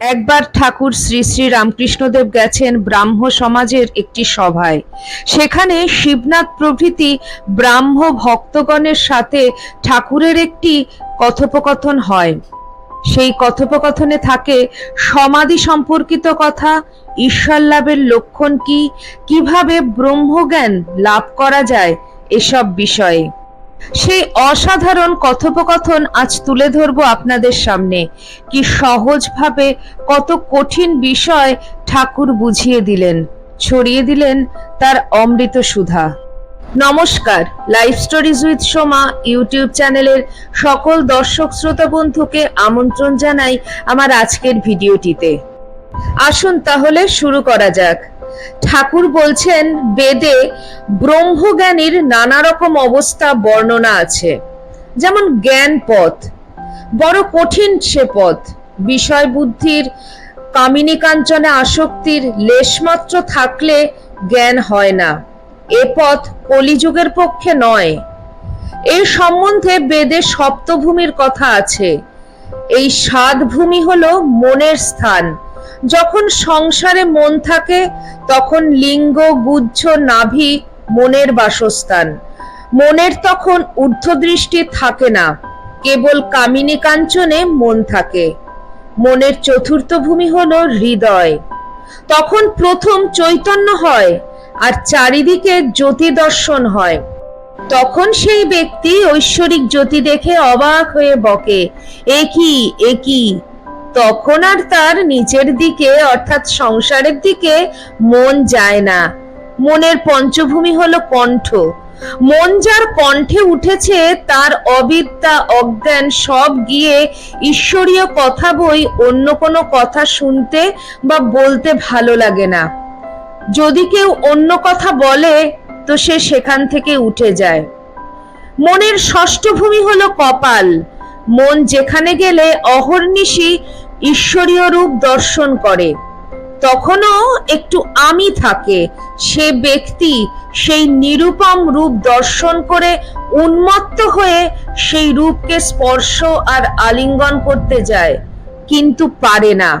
একবার ঠাকুর শ্রী শ্রী রামকৃষ্ণদেব গেছেন ব্রাহ্ম সমাজের একটি সভায়। সেখানে শিবনাথ প্রভৃতি ব্রাহ্ম ভক্তগণের সাথে ঠাকুরের একটি কথোপকথন হয়। সেই কথোপকথনে থাকে, সমাধি সম্পর্কিত কথা, ঈশ্বর লাভের লক্ষণ কি, কীভাবে ব্রহ্মজ্ঞান লাভ করা যায়, এসব বিষয়ে। সেই অসাধারণ কথোপকথন আজ তুলে ধরবো আপনাদের সামনে। কি সহজভাবে কত কঠিন বিষয় ঠাকুর বুঝিয়ে দিলেন, ছড়িয়ে দিলেন তার অমৃত সুধা নমস্কার, life stories with Soma YouTube চ্যানেলের সকল দর্শক শ্রোতা বন্ধুকে আমন্ত্রণ জানাই আমার আজকের ভিডিওটিতে। আসুন তাহলে শুরু করা যাক। ঠাকুর বলছেন, বেদে ব্রহ্মজ্ঞানীর নানা রকম অবস্থা বর্ণনা আছে। যেমন জ্ঞান পথ, বড় কঠিন সে পথ, বিষয় বুদ্ধির কামিনী কাঞ্চনে আসক্তির লেশমাত্র থাকলে জ্ঞান হয় না। এ পথ কলিযুগের পক্ষে নয়। এই সম্বন্ধে বেদে সপ্তভূমির কথা আছে। এই সাত ভূমি হলো মনের স্থান। যখন সংসারে মন থাকে তখন লিঙ্গ, গুচ্ছ, নাভি, মনের বাসস্থান। মনের তখন ঊর্ধ্বদৃষ্টি থাকে না, কেবল কামিনী কাঞ্চনে মন থাকে। মনের চতুর্থ ভূমি হলো হৃদয়। তখন প্রথম চৈতন্য হয় আর চারিদিকে জ্যোতি দর্শন হয়। তখন সেই ব্যক্তি ঐশ্বরিক জ্যোতি দেখে অবাক হয়ে বকে একই একই তখন আর তার নিচের দিকে, অর্থাৎ সংসারের দিকে, মন যায় না। মনের পঞ্চভূমি হলো কণ্ঠ। মন যার কণ্ঠে উঠেছে, তার অবিদ্যা, অজ্ঞান সব গিয়ে ঈশ্বরীয় কথা বই, অন্য কোনো কথা শুনতে বা বলতে ভালো লাগে না। যদি কেউ অন্য কথা বলে, তো সে সেখান থেকে উঠে যায়। মনের ষষ্ঠ ভূমি হলো কপাল। মন যেখানে গেলে অহর্নিশি ঈশ্বরীয় রূপ দর্শন করে। তখনও একটু আমি থাকে, সে ব্যক্তি সেই নিরূপম রূপ দর্শন করে উন্মত্ত হয়ে সেই রূপকে স্পর্শ আর আলিঙ্গন করতে যায়, কিন্তু পারে না।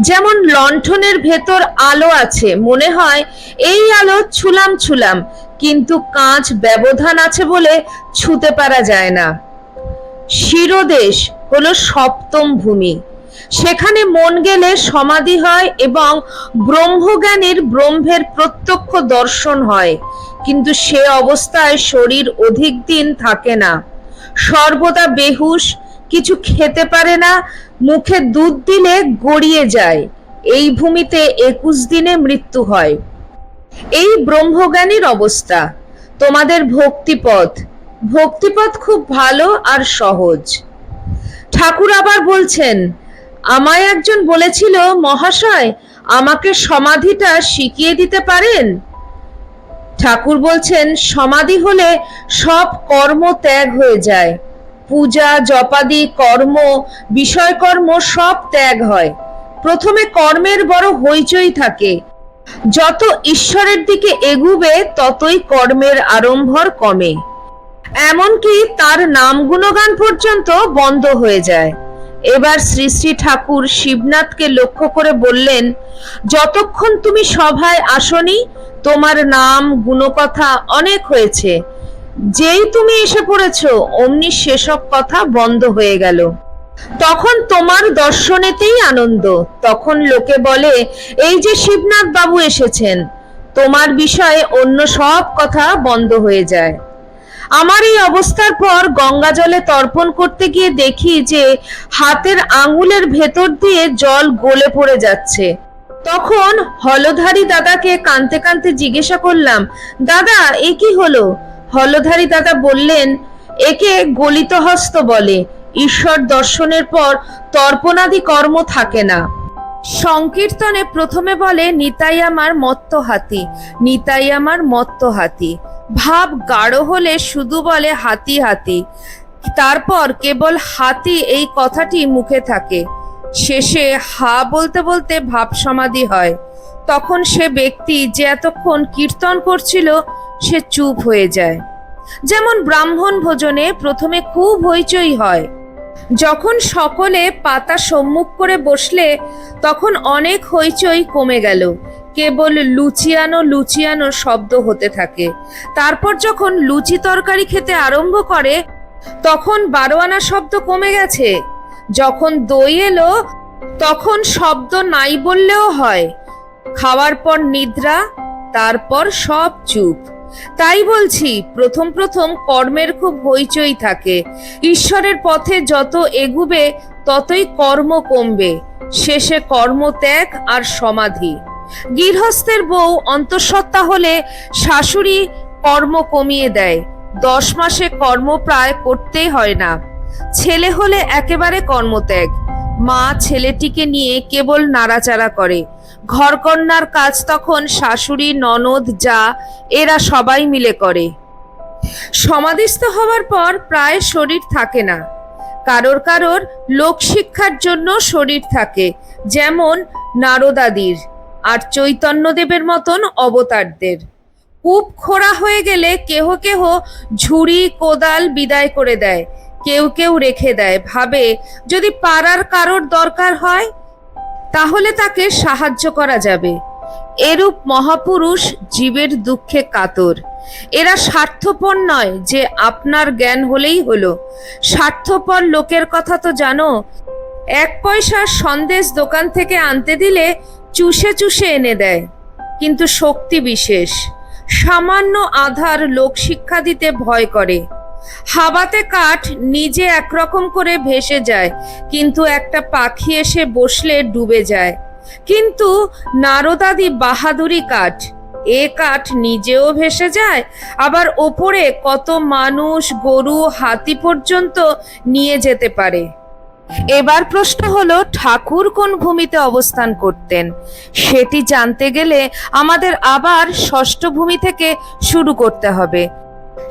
যেমন লণ্ঠনের ভেতর আলো আছে, মনে হয় এই আলো ছুলাম ছুলাম, কিন্তু কাঁচ ব্যবধান আছে বলে ছুতে পারা যায় না। শিরোদেশ হলো সপ্তম ভূমি। সেখানে মন গেলে সমাধি হয় এবং ব্রহ্মজ্ঞানীর ব্রহ্মের প্রত্যক্ষ দর্শন হয়। কিন্তু সে অবস্থায় শরীর অধিক দিন থাকে না। সর্বদা বেহুশ, কিছু খেতে পারে না, মুখে দুধ দিলে গড়িয়ে যায়। এই ভূমিতে একুশ দিনে মৃত্যু হয়। এই ব্রহ্মজ্ঞানীর অবস্থা। তোমাদের ভক্তিপথ। ভক্তিপথ খুব ভালো আর সহজ। ঠাকুর আবার বলছেন, আমায় একজন বলেছিল, মহাশয়, আমাকে সমাধিটা শিখিয়ে দিতে পারেন? ঠাকুর বলছেন, সমাধি হলে সব কর্ম ত্যাগ হয়ে যায়। পূজা, জপাদি, কর্ম, বিষয়কর্ম সব ত্যাগ হয়। প্রথমে কর্মের বড় হইচই থাকে। যত ঈশ্বরের দিকে এগুবে, ততই কর্মের আরম্ভর কমে। এমনকি তার নাম গুণগান পর্যন্ত বন্ধ হয়ে যায়। এবার শ্রী শ্রী ঠাকুর শিবনাথকে লক্ষ্য করে বললেন, যতক্ষণ তুমি সভায় আসনি, তোমার নাম, গুণকথা অনেক হয়েছে। যেই তুমি এসে পড়েছ, অমনি সেসব কথা বন্ধ হয়ে গেল। তখন তোমার দর্শনেতেই আনন্দ। তখন লোকে বলে, এই যে শিবনাথ বাবু এসেছেন, তোমার বিষয়ে অন্য সব কথা বন্ধ হয়ে যায়। আমার এই অবস্থার পর গঙ্গা জলে তর্পণ করতে গিয়ে দেখি যে হাতের আঙুলের ভেতর দিয়ে জল গলে পড়ে যাচ্ছে। তখন হলধারী দাদাকে কানতে কানতে জিজ্ঞাসা করলাম, দাদা, এ কি হলো? হলধারী দাদা বললেন, একে গলিত হস্ত বলে। ঈশ্বর দর্শনের পর তর্পণাদি কর্ম থাকে না। সংকীর্তনে প্রথমে বলে, নিতাই আমার মত্ত হাতি নিতাই আমার মত্ত হাতি ভাব গাঢ় হলে শুধু বলে হাতি হাতি। তারপর কেবল হাতি এই কথাটি মুখে থাকে। শেষে হা বলতে বলতে ভাব সমাধি হয়। তখন সে ব্যক্তি যে এতক্ষণ কীর্তন করছিল, সে চুপ হয়ে যায়। যেমন ব্রাহ্মণ ভোজনে প্রথমে খুব হইচই হয়। যখন সকলে পাতা সম্মুখ করে বসলে, তখন অনেক হইচই কমে গেল। কেবল লুচিয়ানো লুচিয়ানো শব্দ হতে থাকে। তারপর যখন লুচি তরকারি খেতে আরম্ভ করে, তখন বারোয়ানা শব্দ কমে গেছে। যখন দই এলো, তখন শব্দ নাই বললেও হয়। খাওয়ার পর নিদ্রা, তারপর সব চুপ। তাই বলছি, প্রথম প্রথম কর্মের খুব হইচই থাকে। ঈশ্বরের পথে যত এগুবে, ততই কর্ম কমবে। শেষে কর্মত্যাগ আর সমাধি। গৃহস্থের বউ অন্তঃসত্ত্বা হলে শাশুড়ি কর্ম কমিয়ে দেয়। দশ মাসে কর্ম প্রায় করতেই হয় না। ছেলে হলে একেবারে কর্মত্যাগ। মা ছেলেটিকে নিয়ে কেবল নাড়াচাড়া করে। ঘরকন্যার কাজ তখন শাশুড়ি, ননদ, যা, এরা সবাই মিলে করে। সমাধিস্থ হওয়ার পর প্রায় শরীর থাকে না। কারোর কারোর লোকশিক্ষার জন্য শরীর থাকে, যেমন নারদাদির। আর চৈতন্যদেবের মতন অবতারদের। কূপ খোঁড়া হয়ে গেলে কেহ কেহ ঝুড়ি, কোদাল বিদায় করে দেয়, কেউ কেউ রেখে দেয়। ভাবে, যদি পাড়ার কারোর দরকার হয়, তাহলে তাকে সাহায্য করা যাবে। এরূপ মহাপুরুষ জীবের দুঃখে কাতর। এরা স্বার্থপর নয়, যে আপনার জ্ঞান হলেই হলো। স্বার্থপর লোকের কথা তো জানো, এক পয়সার সন্দেশ দোকান থেকে আনতে দিলে চুষে চুষে এনে দেয়। কিন্তু শক্তি বিশেষ। সামান্য আধার লোক শিক্ষা দিতে ভয় করে। হাবাতে কাঠ নিজে একরকম করে ভেসে যায়, কিন্তু একটা পাখি এসে বসলে ডুবে যায়। কিন্তু নারদাদি বাহাদুরি কাঠ। এ কাঠ নিজেও ভেসে যায়, আবার ওপরে কত মানুষ গরু, হাতি পর্যন্ত নিয়ে যেতে পারে। এবার প্রশ্ন হলো, ঠাকুর কোন ভূমিতে অবস্থান করতেন? সেটি জানতে গেলে আমাদের আবার ষষ্ঠ ভূমি থেকে শুরু করতে হবে।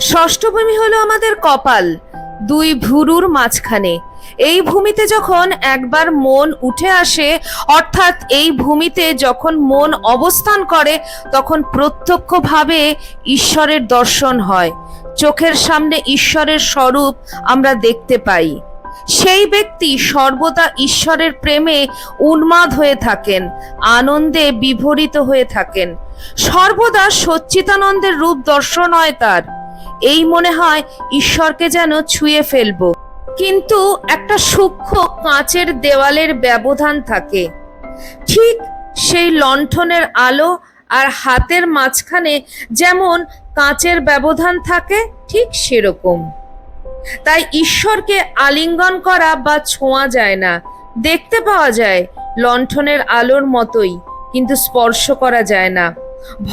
ষষ্ঠ ভূমি হলো আমাদের কপাল, দুই ভুরুর মাঝখানে। এই ভূমিতে যখন একবার মন উঠে আসে, অর্থাৎ এই ভূমিতে যখন মন অবস্থান করে, তখন প্রত্যক্ষভাবে ঈশ্বরের দর্শন হয়। চোখের সামনে ঈশ্বরের স্বরূপ আমরা দেখতে পাই। সেই ব্যক্তি সর্বদা ঈশ্বরের প্রেমে উন্মাদ হয়ে থাকেন, আনন্দে বিভরিত হয়ে থাকেন। সর্বদা সচ্চিতানন্দের রূপ দর্শন হয় তার। এই মনে হয় ঈশ্বরকে যেন ছুঁয়ে ফেলব। কিন্তু একটা সূক্ষ্ম কাঁচের দেওয়ালের ব্যবধান থাকে। ঠিক সেই লণ্ঠনের আলো আর হাতের মাঝখানে যেমন কাঁচের ব্যবধান থাকে, ঠিক সেরকম। তাই ঈশ্বরকে আলিঙ্গন করা বা ছোঁয়া যায় না। দেখতে পাওয়া যায়, লণ্ঠনের আলোর মতোই, কিন্তু স্পর্শ করা যায় না।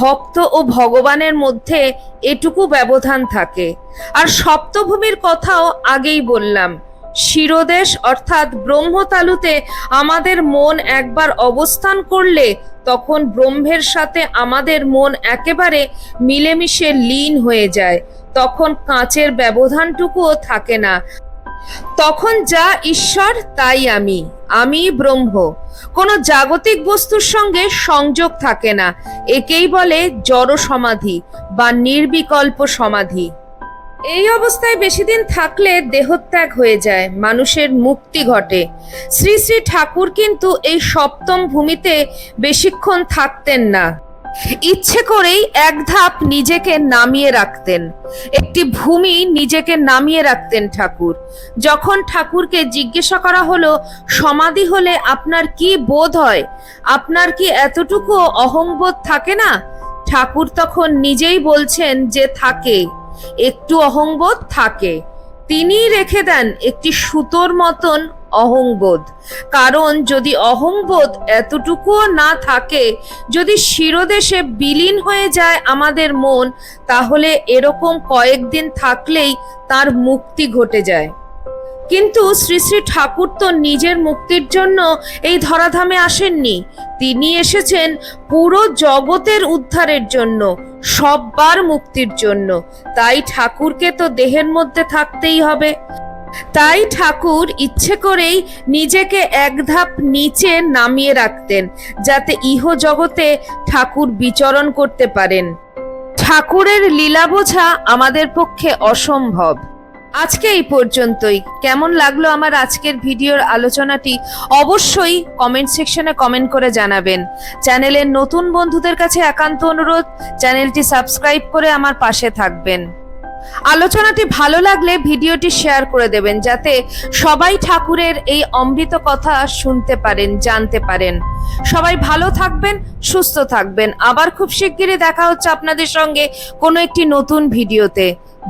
ভক্ত ও ভগবানের মধ্যে এটুকু ব্যবধান থাকে। আর সপ্তভূমির কথাও আগেই বললাম শিরোদেশ অর্থাৎ ব্রহ্মতালুতে আমাদের মন একবার অবস্থান করলে তখন ব্রহ্মের সাথে আমাদের মন একেবারে মিলেমিশে লীন হয়ে যায়। তখন কাঁচের ব্যবধানটুকুও থাকে না। তখন যা ঈশ্বর, তাই আমি। আমি ব্রহ্ম। কোনো জাগতিক বস্তুর সঙ্গে সংযোগ থাকে না। একেই বলে জড় সমাধি বা নির্বিকল্প সমাধি। এই অবস্থায় বেশি দিন থাকলে দেহত্যাগ হয়ে যায়, মানুষের মুক্তি ঘটে। শ্রী শ্রী ঠাকুর কিন্তু এই সপ্তম ভূমিতে বেশিক্ষণ থাকতেন না। ইচ্ছে করেই এক ধাপ নিজেকে নামিয়ে রাখতেন। একটি ভূমি নিজেকে নামিয়ে রাখতেন ঠাকুর। যখন ঠাকুরকে জিজ্ঞাসা করা হলো, সমাধি হলে আপনার কি বোধ হয়? আপনার কি এতটুকু অহংবোধ থাকে না? ঠাকুর তখন নিজেই বলছেন যে থাকে। একটু অহংবোধ থাকে। তিনি রেখে দেন একটি সুতোর মতন অহংবোধ। কারণ যদি অহংবোধ এতটুকুও না থাকে, যদি শিরোদেশে বিলীন হয়ে যায় আমাদের মন, তাহলে এরকম কয়েকদিন থাকলেই তার মুক্তি ঘটে যায়। কিন্তু শ্রী শ্রী ঠাকুর তো নিজের মুক্তির জন্য এই ধরাধামে আসেননি। তিনি এসেছেন পুরো জগতের উদ্ধারের জন্য, সববার মুক্তির জন্য। তাই ঠাকুরকে তো দেহের মধ্যে থাকতেই হবে। তাই ঠাকুর ইচ্ছে করেই নিজেকে এক ধাপ নিচে নামিয়ে রাখতেন, যাতে ইহ জগতে ঠাকুর বিচরণ করতে পারেন। ঠাকুরের লীলা বোঝা আমাদের পক্ষে অসম্ভব। আজকে এই পর্যন্তই। কেমন লাগল আমার আজকের ভিডিওর আলোচনাটি? অবশ্যই কমেন্ট সেকশনে কমেন্ট করে জানাবেন। চ্যানেলের নতুন বন্ধুদের কাছে একান্ত অনুরোধ চ্যানেলটি সাবস্ক্রাইব করে আমার পাশে থাকবেন। আলোচনাটি ভালো লাগলে ভিডিওটি শেয়ার করে দেবেন, যাতে সবাই ঠাকুরের এই অমৃত কথা শুনতে পারেন, জানতে পারেন। সবাই ভালো থাকবেন, সুস্থ থাকবেন। আবার খুব শিগগিরই দেখা হচ্ছে আপনাদের সঙ্গে কোনো একটি নতুন ভিডিওতে।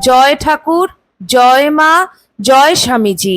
জয় ঠাকুর জয় মা জয় স্বামীজি।